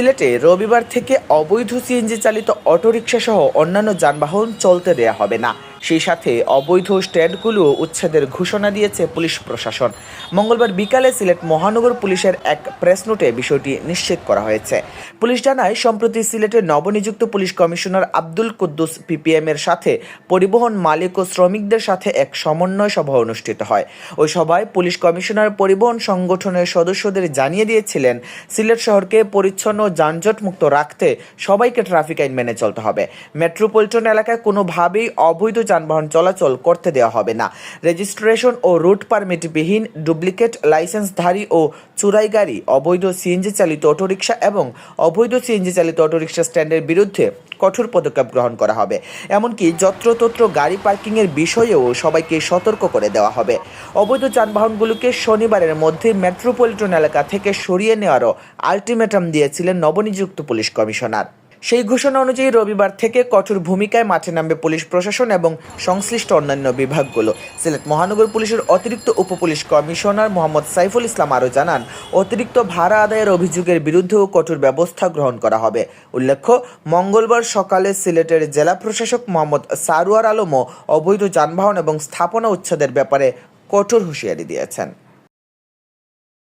সিলেটে রবিবার থেকে অবৈধ সিএনজি চালিত অটোরিকশা সহ অন্যান্য যানবাহন চলতে দেয়া হবে না। সেই সাথে অবৈধ স্ট্যান্ডগুলো উচ্ছেদের ঘোষণা দিয়েছে পুলিশ প্রশাসন। মঙ্গলবার বিকালে সিলেট মহানগর পুলিশের এক প্রেস নোটে বিষয়টি নিশ্চিত করা হয়েছে। পুলিশ জানায়, সম্প্রতি সিলেটের নবনিযুক্ত police commissioner Abdul Quddus PPM এর সাথে পরিবহন মালিক ও শ্রমিকদের সাথে এক সমন্বয় সভা অনুষ্ঠিত হয়। ওই সভায় পুলিশ কমিশনার পরিবহন সংগঠনের সদস্যদের জানিয়ে দিয়েছিলেন, সিলেট শহরকে পরিচ্ছন্ন যানজট মুক্ত রাখতে সবাইকে ট্রাফিক আইন মেনে চলতে হবে। মেট্রোপলিটন এলাকায় কোনোভাবেই অবৈধ যানবাহন চলাচল করতে দেওয়া হবে না। রেজিস্ট্রেশন ও রুট পারমিটবিহীন ডুপ্লিকেট লাইসেন্সধারী ও চুরাই গাড়ি অবৈধ সিএনজি চালিত অটোরিকশা এবং অবৈধ সিএনজি চালিত অটোরিকশা স্ট্যান্ডের বিরুদ্ধে কঠোর পদক্ষেপ গ্রহণ করা হবে। এমনকি যত্রতত্র গাড়ি পার্কিংয়ের বিষয়েও সবাইকে সতর্ক করে দেওয়া হবে। অবৈধ যানবাহনগুলোকে শনিবারের মধ্যে মেট্রোপলিটন এলাকা থেকে সরিয়ে নেওয়ারও আলটিমেটাম দিয়েছিলেন নবনিযুক্ত পুলিশ কমিশনার। সেই ঘোষণা অনুযায়ী রবিবার থেকে কঠোর ভূমিকায় মাঠে নামবে পুলিশ প্রশাসন এবং সংশ্লিষ্ট অন্যান্য বিভাগগুলো। সিলেট মহানগর পুলিশের অতিরিক্ত উপপুলিশ কমিশনার মোহাম্মদ সাইফুল ইসলাম আরও জানান, অতিরিক্ত ভাড়া আদায়ের অভিযোগের বিরুদ্ধেও কঠোর ব্যবস্থা গ্রহণ করা হবে। উল্লেখ্য, মঙ্গলবার সকালে সিলেটের জেলা প্রশাসক মোহাম্মদ সারোয়ার আলমও অবৈধ যানবাহন এবং স্থাপনা উচ্ছেদের ব্যাপারে কঠোর হুঁশিয়ারি দিয়েছেন।